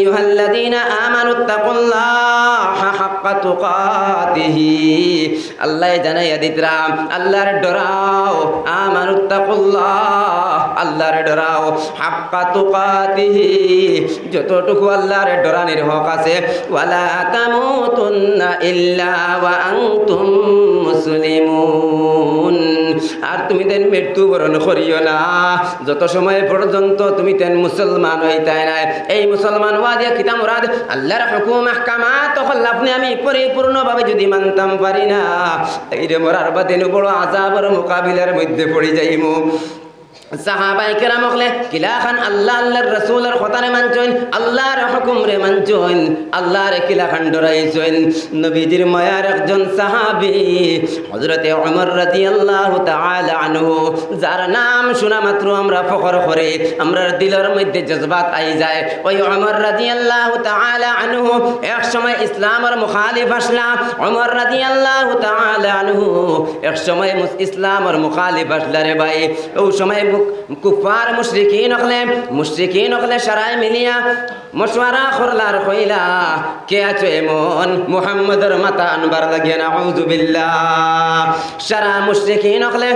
আইয়ুহাল্লাযীনা আমানুত্তাকুল্লাহা হাক্কা তুকাতিহি। আল্লাহ জানাইয়া দিতরা আল্লাহর ডরাও, আমানুত্তাকুল্লাহ, আল্লাহর ডরাও, হাক্কা তুকাতিহি। যতটুকু আল্লাহর ডরানির হক আছে ইল্লা ওয়া আনতুম আর তুমি তেন মৃত্যুবরণ করিও না। যত সময় পর্যন্ত তুমি তেন মুসলমান হইতাই নাই, এই মুসলমান হওয়া দিয়া কিতা মুরাদ, আল্লাহর হুকুম, আহকামাত, তখন আপনি আমি পরিপূর্ণভাবে যদি মানতাম পারি না এই রে মরার বাদিন বড় আজাবর মোকাবিলার মধ্যে পড়ে যাইমু। যার নাম শোনা মাত্র আমরা ফখর করে, আমরা দিলের মধ্যে জজবাত আই যায়। ওই ওমর রাদিয়াল্লাহু আল্লাহ আনহু এক সময় ইসলামের মুখালিফ আসলা ওমর রাদিয়াল্লাহু আল্লাহ আনহু এক সময় ইসলামের মুখালিফ আসলা রে ভাই। ও সময় কুফার মুশরিকিন নকলে মুশরিকিন নকলে সারাই মিলিয়া মশওয়ারা খরলার কইলা, কে আছো এমন? মুহাম্মদের মাতা আনবার লাগিয়া না বিল্লাহ সারা মুশরিকিন হলে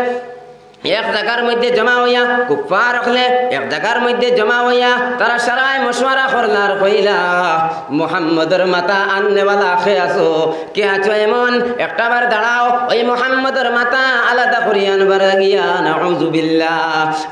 এক জায়গার মধ্যে জমা হইয়া কুফার হলে, এক জায়গার মধ্যে জমা হইয়া তারা সারাই মশওয়ারা করলার কইলা মোহাম্মদের মাথা আননেওয়ালা খে আসো, কে আছো এমন? একটা বার দাঁড়াও, ওই মোহাম্মদের মাথা আলাদা করি আনবার গিয়া নাউজুবিল্লাহ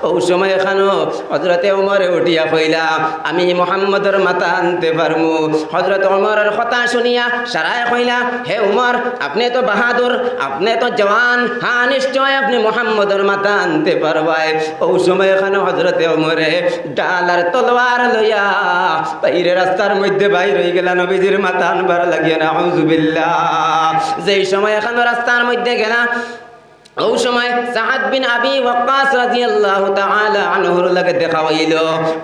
ও সময় খানো হজরতে উমরে উঠিয়া কইলা, আমি মোহাম্মদের মাথা আনতে পারমু। হজরত উমরের কথা শুনিয়া সারায় কইলা, হে উমর আপনি তো বাহাদুর, আপনি তো জওয়ান হ্যাঁ নিশ্চয় আপনি মোহাম্মদের মাথা আনতে পারবাই। ওই সময় এখানে হজরতে অমরে ডাল আর তলোয়ার লইয়া বাইরে রাস্তার মধ্যে বাইর হয়ে গেলা নবীজির মাথা আনবার লাগিয়া না হজুবিল্লা যেই সময় এখানে রাস্তার মধ্যে গেলা ওই সময় সাহাদ বিন আবি ওয়াক্কাস রাদিয়াল্লাহু তাআলা আনহুর লাগে দেখা হইল।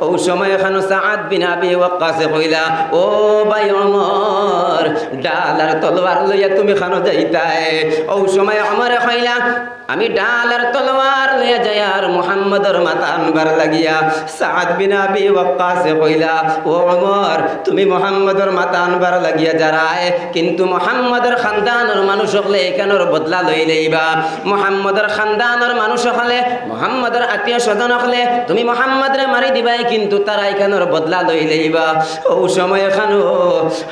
ওই সময় এখানে সাহাদ বিন আবি ওয়াক্কাসে কইলা ও ভাই ওমর তলোয়ার লইয়া তুমি খানো যাইতাই। ওই সময় ওমরে কইলা আমি তলোয়ার লইয়া যাই আর মুহাম্মদর মাথা আনবার লাগিয়া সাদ বিন আবি ওয়াক্কাসে কইলা ও ওমর তুমি মুহাম্মদর মাথা আনবার লাগিয়া যারায় কিন্তু মুহাম্মদের খানদানের মানুষ হলে এখানোর বদলা লই লইবা মুহাম্মদের খানদানের মানুষ হলে, মুহাম্মদের আত্মীয় স্বজন হলে, তুমি মুহাম্মদরে মারি দিবাই কিন্তু তারা এখানোর বদলা লই লইবা? ও সময় এখানো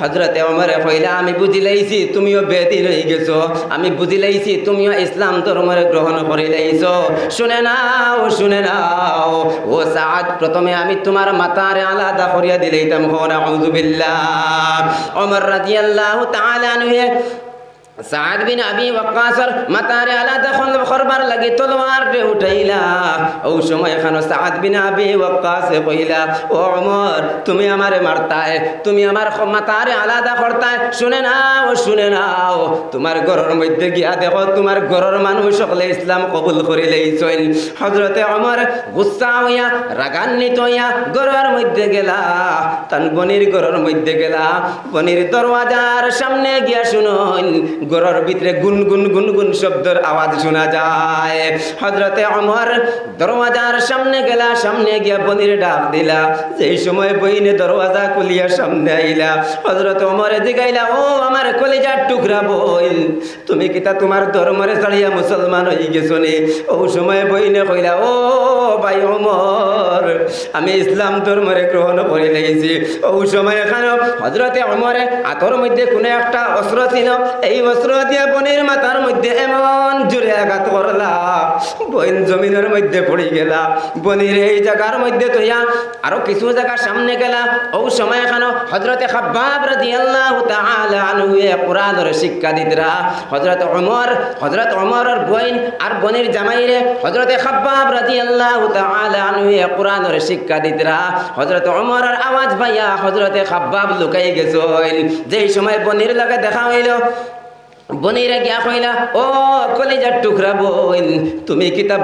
হজরতে ওমরে কইলা, আমি বুঝি লাইছি তুমিও বেতি রই গেছো। আমি বুঝি লাইছি তুমিও ইসলাম ধর্মের গ্রহণ করে লাইছো। শুনে নাও শুনে নাও। ও সাদ, প্রথমে আমি তোমার মাতারে আলাদা করিয়া দিলাইতাম। হন আউযুবিল্লাহ ওমর রাদিয়াল্লাহু তাআলা আনহু সাদ বিন আবি ওয়াক্কাসর, মাতারে লাগি তলোয়ার রে উঠাইলা। ও সময় সাদ বিন আবি কইলা, ও ওমর, তুমি মারতায়, তুমি আমার মাতারে শুনে শুনে তোমার ঘরের মধ্যে গিয়া দেখো, তোমার ঘরের মানুষ সকলে ইসলাম কবুল করে লইছেন। হজরতে অমর গুসা হইয়া, রাগান্বিত হইয়া ঘরের মধ্যে গেলা। তান বনির ঘরের মধ্যে গেলা। বনির দরওয়াজার সামনে গিয়া শুনুন ঘরের ভিতরে গুন গুন গুন গুন শব্দের আওয়াজ শোনা যায়। হজরতে অমর দরওয়াজার সামনে গেলা, সামনে গিয়া বনির ডাক দিলা। সেই সময় বইনে দরওয়াজা খুলিয়া সামনে আইলা হজরত অমরে জিগাইলা ও আমার কলিজার টুকরা বইন তুমি কিতা তোমার ধর্মরে ছাড়িয়া মুসলমান হয়ে গেছো নি? ও সময় বইনে কইলা, ও ভাই অমর, আমি ইসলাম ধর্মরে গ্রহণ করে লেগেছি ও সময় এখানে হজরতে অমরে আতর মধ্যে কোনো একটা অস্ত্র ছিল, এই অস্ত্র দিয়ে বনের মাথার মধ্যে এমন জোরে আঘাত করলা, বইন জমিনের মধ্যে পড়ে গেলা, বনির এই জায়গার মধ্যে তৈয়া আরও কিছু জায়গা সামনে গেলা। ও সময় এখানে হজরতে খাব্বাব রাদিয়াল্লাহু তাআলা আনহু এ কোরআনের শিক্ষা দিতরা। হজরত ওমর হজরত ওমরের বইন আর বনির জামাইরে হজরতে খাব্বাব রাদিয়াল্লাহু তাআলা আনহু এ কোরআনের শিক্ষা দিতরা। হজরত ওমরের আওয়াজ পাইয়া হজরতে খাব্বাব লুকাই গেছেন। যেই সময় বনির লগে দেখা হইল বনিরা গিয়া কইলা, ও কলিজার টুকরা বোন, তুমি কিতাব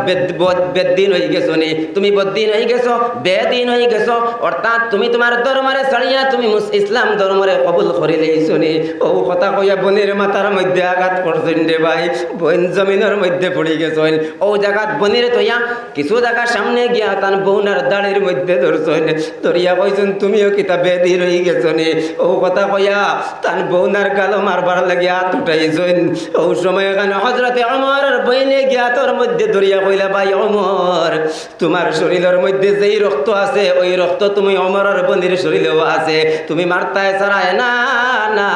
বেদিন হয়ে গেছো নি? তুমি বদিন হয়ে গেছো? বেদিন হয়ে গেছো? অর্থাৎ তুমি তোমার ধর্মরে ছাড়িয়া তুমি ইসলাম ধর্মরে কবুল করে লইছো নি? ও কথা কইয়া বনির মাথার মধ্যে আঘাত করছেন রে ভাই, বোন জমিনের মধ্যে পড়ে গেছেন। ও জায়গাত বনিরে তৈয়া কিছু জায়গা সামনে গিয়া তান বৌনার দাড়ির মধ্যে ধরছেন। ধরিয়া কইছেন, তুমিও কিতাব বেদিন হয়ে গেছো নি? ও কথা কইয়া তান বৌনার গালো মারবার লাগিয়া হাত উঠাইছেন ও সময় এখানে হজরতে অমর বইনে গিয়া তোর মধ্যে ধরিয়া কইলা ভাই অমর তোমার শরীরের মধ্যে যেই রক্ত আছে, ওই রক্ত তুমি অমরের বন্দির শরীরেও আছে। তুমি মারতায় ছাড়ায়, না না,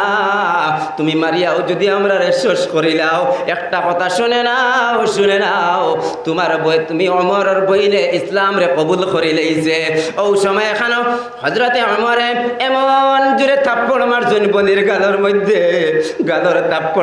তুমি মারিয়াও যদি আমরা শেষ করিলাও একটা কথা শুনে নাও শুনে নাও, তোমার বই, তুমি অমরের বইনে ইসলাম রে কবুল করি লইছে। ও সময় এখানে হজরতে অমরে এমন জুড়ে থাপ্পড় মারছেন বনির গালের মধ্যে। গালের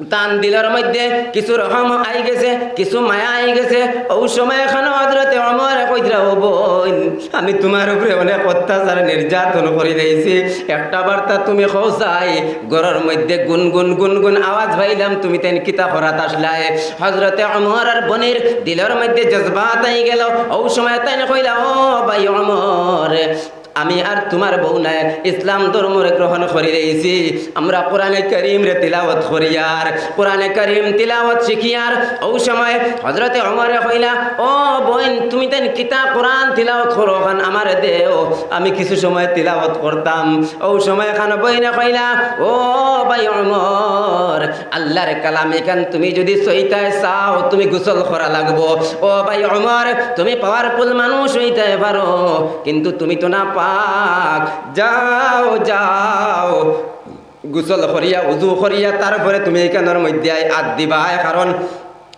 তান দিলের মধ্যে কিছু রহম আই গেছে, কিছু মায়া আই গেছে। ও সময় এখানে হজরতে অমর কইরা ও বোন, আমি তোমার উপরে অনেক অত্যাচার, নির্যাতন করে দিয়েছি। একটা বার্তা তুমি খোঁজাই ঘরের মধ্যে গুনগুন গুনগুন আওয়াজ পাইলাম, তুমি তেন কিতা করাত আসলাই? হজরতে অমর আর বনির দিলের মধ্যে জজবাত আই গেল। ও সময় তাই কইলা, ও ভাই অমর আমি আর তোমার বউ নাই। ইসলাম ধর্মরে গ্রহণ করে দিয়েছি আমরা কোরআনে করিম রে তিলাওয়াত করিয়ার কোরআনে করিম তিলাওয়াত শিখিয়ার ও সময় হজরতে অমরে কইলা, ও বোন, তুমি তেন কিতাব, কোরআন তিলাওয়াত করো, খান আমার দেও। আমি কিছু সময় তিলাওয়াত করতাম। ও সময় খান বইনে কইলা, ও ভাই অমর আল্লাহর কালাম এখান তুমি যদি সইতায় চাও, তুমি গোসল করা লাগবো। ও ভাই অমর তুমি পাওয়ারফুল মানুষ হইতে পারো, কিন্তু তুমি তো না পাক। যাও যাও। গুসল করিয়া উজু করিয়া তারপরে তুমি এখানের মধ্যে আদ দিবা কারণ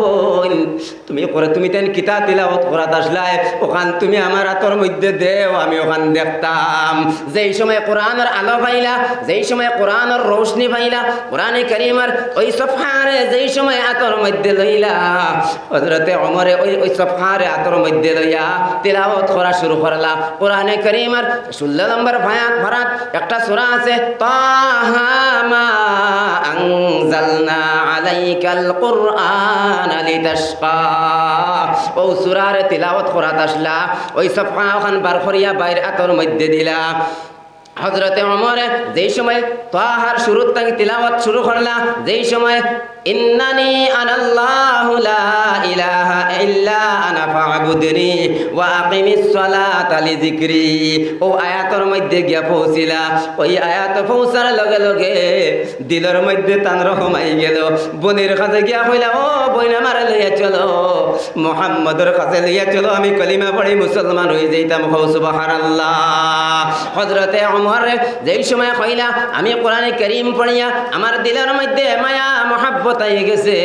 বোন তুমি করে তুমি তেন কিতা তিলাওয়াত করাত আসলাই ওখান তুমি আমার হাতর মধ্যে দেও, আমি ওখান দেখতাম। যেই সময় কোরআনের আলো পাইলা যেই সময় কোরআনের রোশনি পাইলা কোরআনে করিমার ওই সফারে যেই সময় হাতর মধ্যে লইলা হজরতে অমরে ওই ওই সফারে হাতর মধ্যে লইয়া তিলাওয়াত করা শুরু করলা। কোরআনে করিমার ষোলো নম্বর ভায়াত ভারাত, একটা সূরা আছে, তাহা মা আনজালনা আলাইকাল কুরআন লিতাশকা। ও সুরার তিলাওয়াত করাত আসলা, ওই সফা ওখান বার করিয়া বাইর আতর মধ্যে দিলা। হজরতে অমর যেই সময় তাহার শুরুর তাকে তিলাওয়াত শুরু করলা, যেই সময় ইন্নানি আনাল্লাহু লা ইলাহা ইল্লা আনা ফা'বুদনি ওয়া আকিমিস সালাতা লিযিকরি। ও আয়াতের মধ্যে গিয়া পৌঁছিলা। ওই আয়াত পৌঁছার লগে লগে দিলের মধ্যে তান রহমাই গেল। বনির কাছে গিয়া কইলা, ও বইন আমার লইয়া চলো। মোহাম্মদের কাছে লইয়া চলো। আমি কলিমা পড়ি মুসলমান হয়ে যাইতাম। হো সুবহানাল্লাহ। হযরতে ওমর যেই সময় কইলা, আমি কোরআনে করিম পড়িয়া আমার দিলের মধ্যে মায়া, মহাব্বত আই গেছে।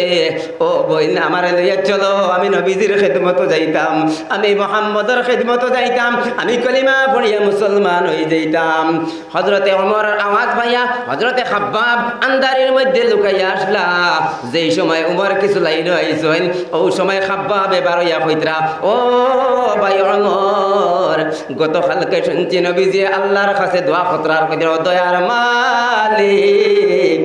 ও বইন, আমার লইয়া চলো, আমি নবীজির খেদমত যাইতাম, আমি মোহাম্মদের খেদমত যাইতাম, আমি কলিমা পড়িয়া মুসলমান হয়ে যাইতাম। হজরতে ওমরের আওয়াজ পাইয়া হজরতে খাব্বাব আন্দারের মধ্যে লুকাইয়া আসলা। যেই সময় উমর কিছু লাইন আইসেন ও সময় খাব্বাব এবার ইয়া কইতরা, ও ভাই ওমর, গতকালকে শুনছি নবীজি আল্লাহর কাছে দোয়া খতরার কইরা দয়ার মালিক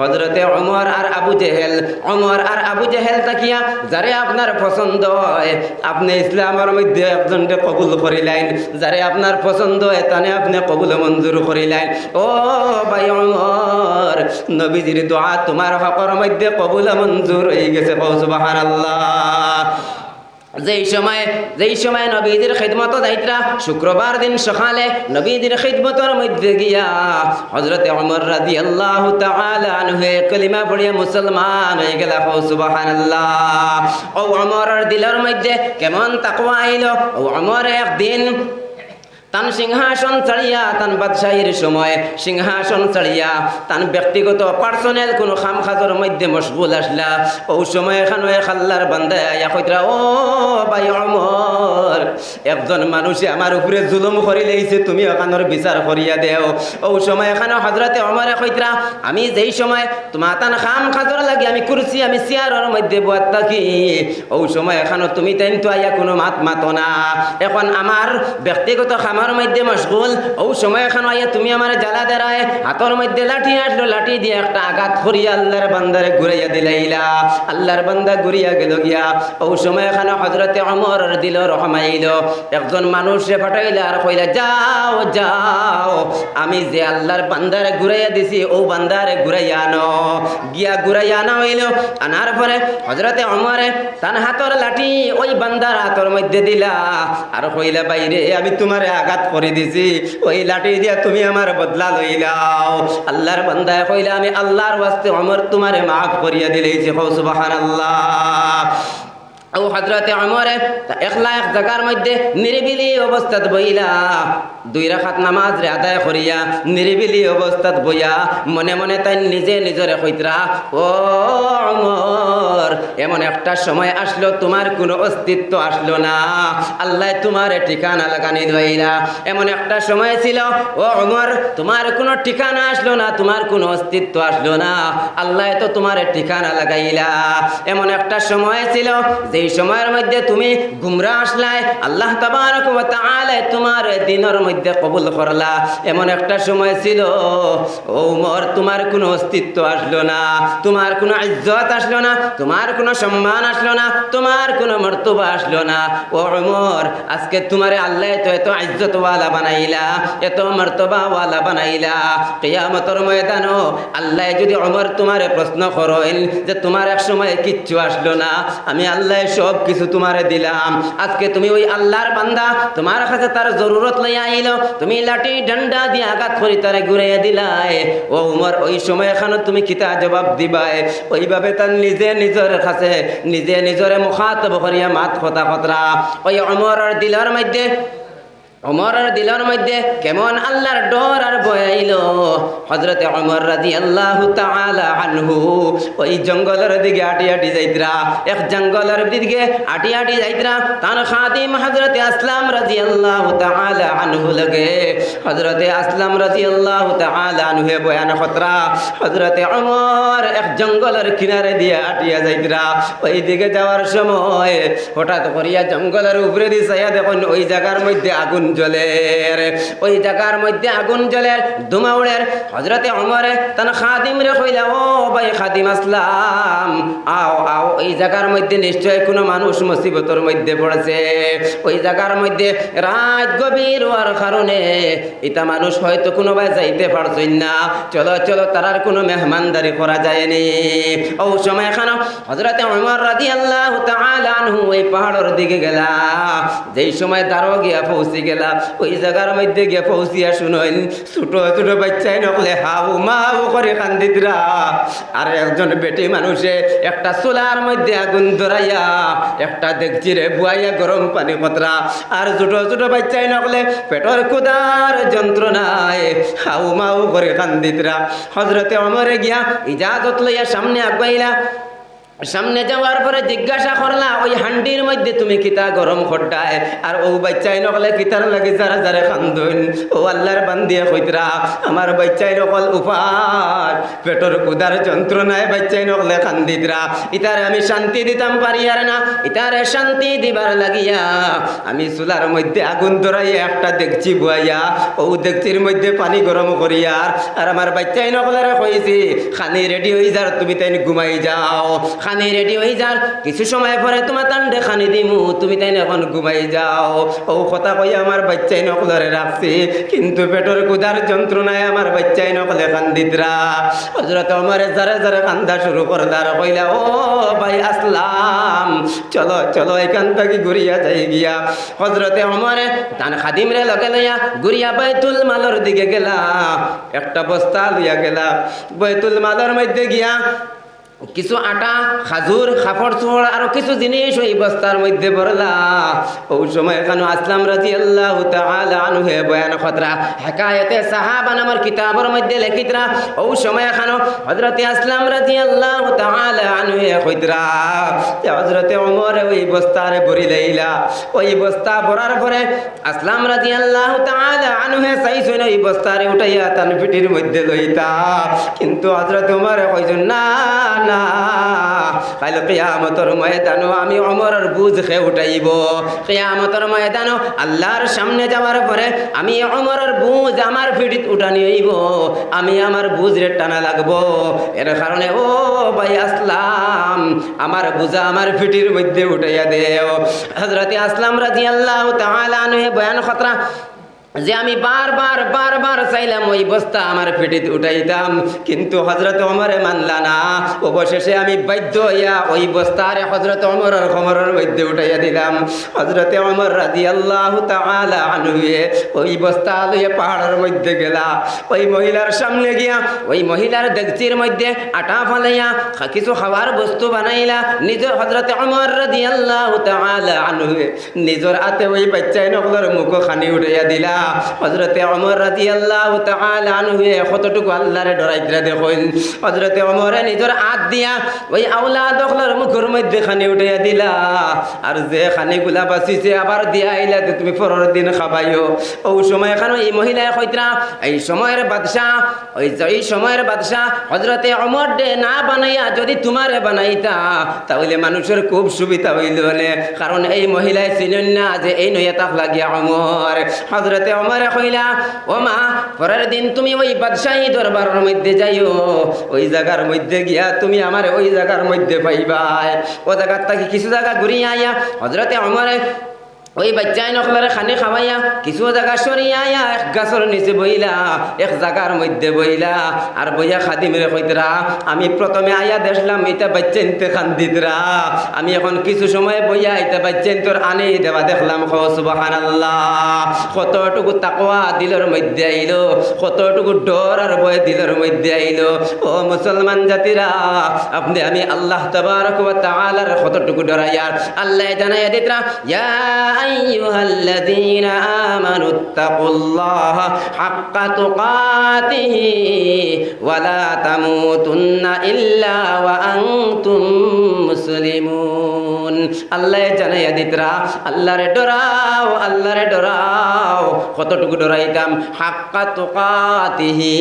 হজরতে অমর আর আবু জেহেল। অমর আর আবু জেহেল তাকিয়া, যারে আপনার পছন্দ হয়, আপনি ইসলামের মধ্যে একজনকে কবুল করিলেন। যারে আপনার পছন্দ হয়, তানে আপনি কবুল মঞ্জুর করিলেন। ও ভাই অমর নবীজির দোয়া তোমার হকর মধ্যে কবুল মঞ্জুর হয়ে গেছে কৌসুবাহার আল্লাহ যেই সময় যেই সময় নবীদের খেদমত যাইতরা, শুক্রবার দিন সকালে নবীদের খিদমতর মধ্যে গিয়া হজরতে অমর রাজি আল্লাহ তালে কলিমা পড়িয়া মুসলমান হয়ে গেল। সুবহানাল্লাহ। ও অমরের দিলের মধ্যে কেমন তাকওয়া আইল? ও অমর একদিন তান সিংহাসন ছাড়িয়া তান বাদশাহীর সময় সিংহাসন ছাড়িয়া তান ব্যক্তিগত পার্সোনাল কোনো খাম খাজর মধ্যে মশগুল আসলা। ও সময় এখানে খাল্লার বান্দায় আয়া কইতরা, ও ভাই অমর, একজন মানুষে আমার উপরে জুলুম করি লেইছে তুমি ওখানোর বিচার করিয়া দেও। ও সময় এখানে হজরতে অমরে কইতরা, আমি যেই সময় তোমার তান খাম খাজর লাগি, আমি কুরসি, আমি চেয়ারের মধ্যে বয়াত থাকি। ও সময় এখানে তুমি তাইন তো আইয়া কোনো মাত মাতো না। এখন আমার ব্যক্তিগত খামার মধ্যে মশগুল। ও সময় এখন আইয়া তুমি আমার জ্বালা দেরায়। হাতর মধ্যে লাঠি আসলো, লাঠি দিয়ে একটা আঘাত করিয়া আল্লাহর বান্দারে ঘুরাইয়া দিলাইলা। আল্লাহর বান্দা ঘুরিয়া গেল গিয়া। ও সময় এখানে হজরতে অমর দিল রহমাইল একজন মানুষে পাঠাইলা আর কইলা, যাও যাও, আমি যে আল্লাহর বান্দারে ঘুরাইয়া দিছি, ও বান্দারে ঘুরাইয়া আনো গিয়া ঘুরাইয়া আনা হইল। আনার পরে হজরতে অমরে তার হাতর লাঠি ওই বান্দার হাতর মধ্যে দিলা। আর কইলা, বাইরে, আমি তোমারে আঘাত করে দিছি। ওই লাঠি দিয়া তুমি আমার বদলা লইলাও আল্লাহর বান্দায় কইলা আমি আল্লাহর ওয়াস্তে অমর তোমারে মাফ করিয়া দিলেছি হৌ সুবহানাল্লাহ। ও হজরতে অমরে একলা এক জায়গার মধ্যে নিরিবিলি অবস্থাত বইলা, দুই রাখাত নামাজ রে আদায় করিয়া নিরিবিলি অবস্থাত বইয়া মনে মনে তাই নিজে নিজরে কইতরা, ও অমর এমন একটা সময় আসলো, তোমার কোনো অস্তিত্ব আসলো না। আল্লাহ তোমার ঠিকানা লাগানি ধইলা এমন একটা সময় ছিল, ও অমর তোমার কোনো ঠিকানা আসলো না, তোমার কোনো অস্তিত্ব আসলো না। আল্লাহ তো তোমার ঠিকানা লাগাইলা। এমন একটা সময় ছিল যেই সময়ের মধ্যে তুমি গুমরা আসলাই, আল্লাহ তাবারক তোমার দিনের মধ্যে কবুল করলা। এমন একটা সময় ছিল, ও তোমার কোনো অস্তিত্ব আসলো না, তোমার কোনো ইজ্জত আসলো না, তোমার কোনো সম্মান আসলো না, তোমার কোনো মর্তবা আসলো না। ও উমর, আজকে তোমার আল্লাহ তো এত ইজ্জত ওয়ালা বানাইলা, এত মর্তবা ওয়ালা বানাইলা। কিয়ামতের ময়দানও আল্লাহ যদি উমর তোমারে প্রশ্ন করেন যে তোমার এক সময় কিচ্ছু আসলো না, আমি আল্লাহ সব কিছু তোমারে দিলাম। আজকে তুমি ওই আল্লাহর বান্দা, তোমার কাছে তার জরুরত লইয়া আইলো। তুমি লাঠি ডান্ডা দিয়ে আঘাত করি তারে ঘুরাইয়া দিলাই। ও উমর, ওই সময় এখানে তুমি কিতা জবাব দিবাই? ওইভাবে তার নিজে নিজের কাছে, নিজে নিজরে মুখাত করিয়া মাত কথা কতরা। ওই অমরের দিলের মধ্যে অমরের দিলের মধ্যে কেমন আল্লাহর ডর আর বয়াইল হজরতে অমর রাজি আল্লাহ আনহু, ওই জঙ্গলের দিকে আটি আটি যাইতরা, এক জঙ্গলের দিকে আটি আটি যাইতরা, তার খাদিম হজরতে আসলাম রাজি আল্লাহ আনহু লগে। হজরতে আসলাম রাজি আল্লাহ আনহুয়ে বয়ান খতরা হজরতে অমর এক জঙ্গলের কিনারে দিয়ে আটিয়া যাইতরা। ওই দিকে যাওয়ার সময় হঠাৎ করিয়া জঙ্গলের উপরে দিয়ে দেখুন, ওই জায়গার মধ্যে আগুন জ্বলের ওই জায়গার মধ্যে আগুন জ্বলের হজরতে অমরে তান খাদিম রে ও ভাই খাদিম আসলাম। আও আও, এই জায়গার মধ্যে নিশ্চয় কোনো মানুষ মধ্যে পড়েছে। ওই জায়গার মধ্যে রাত গভীর হওয়ার কারণে এটা মানুষ হয়তো কোনো ভাই যাইতে পারছেন না। চলো চলো তারার কোনো মেহমানদারি করা যায়নি। ও সময় এখানে হজরতে অমর রাজি আল্লাহ আনহু ওই পাহাড়ের দিকে গেলা। যেই সময় দাঁড়ো গিয়া পৌঁছে গেলা ওই জায়গার মধ্যে গিয়ে পৌঁছিয়া শুনেন ছোট ছোট বাচ্চাই নকলে হাউ মাউ করে কান্দিতরা। আর একজন বেটি মানুষে একটা চুলার মধ্যে আগুন ধরাইয়া, একটা দেখছি রে বুয়াইয়া গরম পানি কতরা আর ছোট ছোট বাচ্চাই নকলে পেটর কুদার যন্ত্রণায় হাউ মাউ করে কান্দিতরা। হজরতে অমরে গিয়া ইজাজত লইয়া সামনে আগাইলা সামনে যাওয়ার পরে জিজ্ঞাসা করলা, ওই হান্ডির মধ্যে তুমি কিতা গরম খড্ডায়? আর ও বাচ্চাই নকলে কিতার লাগে যারা যারা খান্দইন ও আল্লাহর বান্দিয়া কইতরা, আমার বাচ্চাই নকল উপাস পেটর কুদার যন্ত্রণায় বাচ্চাই নকলে খান্দিতরা। ইতারে আমি শান্তি দিতাম পারি আর না ইতারে শান্তি দিবার লাগিয়া আমি চুলার মধ্যে আগুন ধরাইয়া একটা দেখছি বুয়াইয়া ও দেখছির মধ্যে পানি গরম করিয়া আর আমার বাচ্চাই নকলারে কইছি খানি রেডি হয়ে যার তুমি তাই ঘুমাই যাও। খানি রেডি হয়ে যার। কিছু সময় পরে তোমার তান্ডে খানি দিমু। তুমি তাই এখন ঘুমাই যাও। ও কথা কই আমার বাচ্চাই নকলরে রাখছি। কিন্তু পেটর কুদার যন্ত্রণায় আমার বাচ্চাই নকলে কান্দিতরা। হজরত আমার যারে যারে কান্দা শুরু করদার কইলা, ও ভাই আসলাম। চলো চলো, এখান থেকে ঘুরিয়া যাই গিয়া। হজরতে অমরে তান খাদিম রে লগে লইয়া ঘুরিয়া বাইতুল মালর দিকে গেলা। একটা বস্তা লইয়া গেলা। বাইতুল মালর মধ্যে গিয়া কিছু আটা, খাজুর খাপড় চোড় আরও কিছু জিনিস ওই বস্তার মধ্যে ভরলা ওই সময় এখানে আসলাম রাজি আল্লাহ আনু হে বয়ান খতরা হেকায়তে সাহাবা নামের কিতাবের মধ্যে লেখিতরা ওই সময় এখানে হজরতে আসলাম রাজি আল্লাহ আনু হে কইতরা হজরতে ওমর ওই বস্তার ভরি লইলা। ওই বস্তা ভরার পরে আসলাম রাজি আল্লাহ আনু হে চাইছেন ওই বস্তারে উঠাইয়া তান পিঠির মধ্যে লইতা। কিন্তু হজরত ওমর কইছেন না না। কাল কেয়ামতর ময়দানো আমি অমরের বুঝ খেয়ে উঠাইব। কেয়ামতর ময়দানো আল্লাহর সামনে যাওয়ার পরে আমি অমরের বুঝ আমার পিঠিত উঠানি হইব। আমি আমার বুঝ রে টানা লাগবো। এর কারণে, ও ভাই আসলাম, আমার বুঝা আমার পিঠির মধ্যে উঠাইয়া দেও। হজরতে আসলাম রাজি আল্লাহ তাহলে বয়ান খতরা যে আমি বারবার বারবার চাইলাম ওই বস্তা আমার পেটিতে উঠাইতাম, কিন্তু হজরত অমরে মানলা না। অবশেষে আমি বাধ্য হইয়া ওই বস্তারে হজরত অমরের খমরের মধ্যে উঠাইয়া দিলাম। হজরতে অমর রাজি আল্লাহ আনুয়ে ওই বস্তা লইয়া পাহাড়ের মধ্যে গেলা। ওই মহিলার সামনে গিয়া, ওই মহিলার দেখচির মধ্যে আটা ফালাইয়া, কিছু খাবার বস্তু বানাইলা। নিজের হজরতে অমর রাজি আল্লাহ আনুয়ে নিজের হাতে ওই বাচ্চাই নকলের মুখ খানি উঠাইয়া দিলা। হজরতে অমর রাজি আল্লাহ আনহুয়ে কতটুকু আল্লাহরে ডরাইতরা দেখুন। হজরতে অমরে নিজের হাত দিয়া ওই আউলা দখলার মুখের মধ্যে খানি উঠাইয়া দিলা। আর যে খানিগুলা বাঁচিছে আবার দিয়া আইলা তুমি পরের দিন খাবাইও। ও সময় এখানে এই মহিলায় কইতরা, এই সময়ের বাদশাহ, ওই এই সময়ের বাদশাহ হজরতে অমর ডে না বানাইয়া যদি তোমারে বানাইতা, তাহলে মানুষের খুব সুবিধা হইল কারণ এই মহিলায় চিনেন না যে এই নয়া তাপ লাগিয়া অমর হজরতে অমরে কইলা ও মা পরের দিন তুমি ওই বাদশাহী দরবারের মধ্যে যাইও। ওই জায়গার মধ্যে গিয়া তুমি আমার ওই জায়গার মধ্যে পাইবাই। ও জায়গার তাকে কিছু জায়গা ঘুরিয়ে আইয়া হজরতে অমরে ওই বাচ্চাই নকলারে খানি খাওয়াইয়া কিছু জায়গা সরিয়া এক গাছর নিচে বইলা, এক জায়গার মধ্যে বইলা, আর বইয়া খাদি মেরে কইতরা, আমি প্রথমে আইয়া দেখলাম এটা বাচ্চা নিতে খান দিতরা। আমি এখন কিছু সময় বইয়া এটা বাচ্চা তোর আনে দেবা দেখলাম। সুবাহান আল্লাহ কতটুকু তাকওয়া দিলের মধ্যে আইলো, কতটুকু ডর আর ভয় দিলের মধ্যে আইলো। ও মুসলমান জাতিরা, আপনি আমি আল্লাহ তাবারক কতটুকু ডরাইয়ার? আল্লাহ জানাইয়া দিতরা, ইয়া আইয়ুহাল্লাযীনা আমানু তাকুল্লাহা হাক্কা তুকাতিহি ওয়া লা তামুতুন্না ইল্লা ওয়া আনতুম মুসলিমুন। আল্লাহ জানাইয়া দিতরা আল্লাহরে ডরাও আল্লাহরে ডরাও, কতটুকু ডরাইতাম? হাক্কা তুকাতিহি,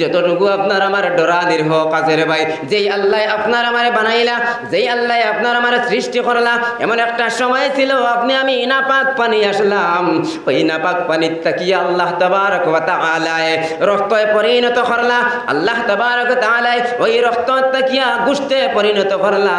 যতটুকু আপনার আমার ডরানির হক আছে রে ভাই, যেই আল্লাহ আপনার আমারে বানাইলা, যেই আল্লাহ আপনার আমার সৃষ্টি করলা, এমন একটা সময় ছিল, আপনি আমি নাপাক পানি আসলাম। ওই নাপাক পানি তাকিয়া আল্লাহ তাবারক ওয়া তাআলায় রক্তয় পরিণত করলা আল্লাহ তাবারক ওয়া তাআলায় ওই রক্ত তাকিয়া গুস্তে পরিণত করলা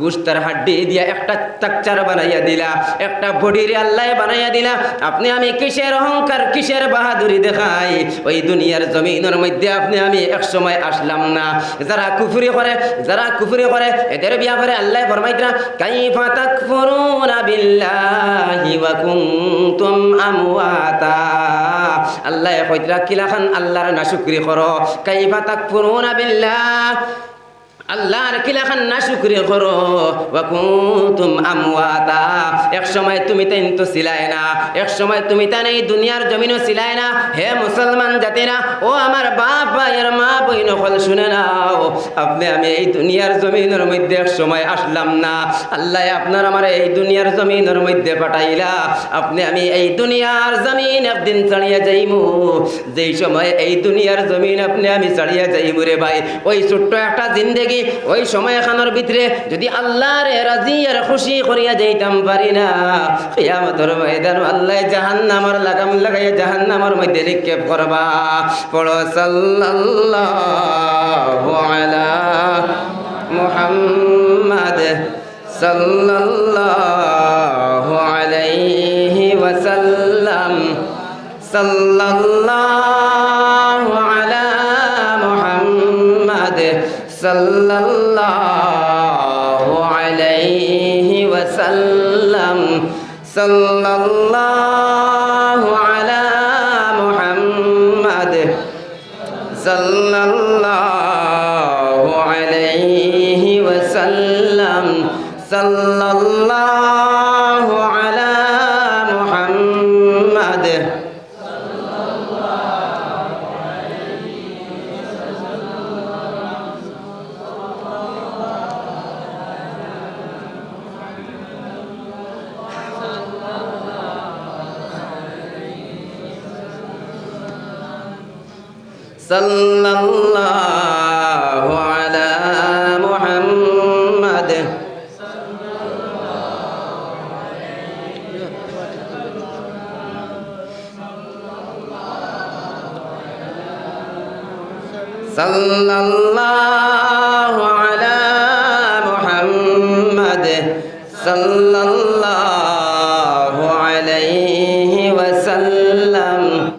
গুস্তের হাড্ডি দিয়া একটা স্ট্রাকচার বানাইয়া দিলা। একটা বডির আল্লাহ বানাইয়া দিলা। আপনি আমি কিসের অহংকার, কিসের বাহাদুরি দেখাই? ওই দুনিয়ার জমিনের মধ্যে আপনি আমি এক সময় আসলাম না। যারা কুফরি করে, যারা কুফরি করে, এদের ব্যাপারে আল্লাহ ফরমাইতরা কাইফা তাকফুরুনা বিল্লাহি ওয়া কুনতুম আমওয়াতা। আল্লাহ কইতরা কিলাখান আল্লাহর নাশুকরি করো। কাইফা তাকফুরুনা বিল্লাহ। আল্লাহর কিলাখান না শুক্রিয়া করো। ওয়া কুনতুম আমওয়াতা। এক সময় তুমি তাই তো ছিলাই না, এক সময় তুমি তাই এই দুনিয়ার জমিনও ছিলাই না। হে মুসলমান জাতিরা, ও আমার বাপ ভাইয়ের মা বইন হল শুনে নাও, আপনি আমি এই দুনিয়ার জমিনের মধ্যে এক সময় আসলাম না। আল্লাহ আপনার আমার এই দুনিয়ার জমিনের মধ্যে পাঠাইলা। আপনি আমি এই দুনিয়ার জমিন একদিন ছাড়িয়া যাইমু। যেই সময় এই দুনিয়ার জমিন আপনি আমি ছাড়িয়া যাইমু রে ভাই। ওই ছোট্ট একটা জিন্দেগি ওই সময় এখানোর ভিতরে যদি আল্লাহর রাজি আর খুশি করিয়া যাইতাম পারি না, কিয়ামতর ময়দান আল্লাহ জাহান্নামার লাগাম লাগাইয়া জাহান্নামার মধ্যে নিক্ষেপ করবা। পড়ো সাল্লাল্লাহু আলা মুহাম্মাদ সাল্লাল্লাহু সাল্লাল্লাহ সাল্লাল্লাহু আলাইহি ওয়াসাল্লাম। সাল্লাল্লাহু আলা মুহাম্মাদ। সাল্লাল্লাহু আলাইহি ওয়াসাল্লাম। সাল্লাল্লাহু সাল্লাল্লাহ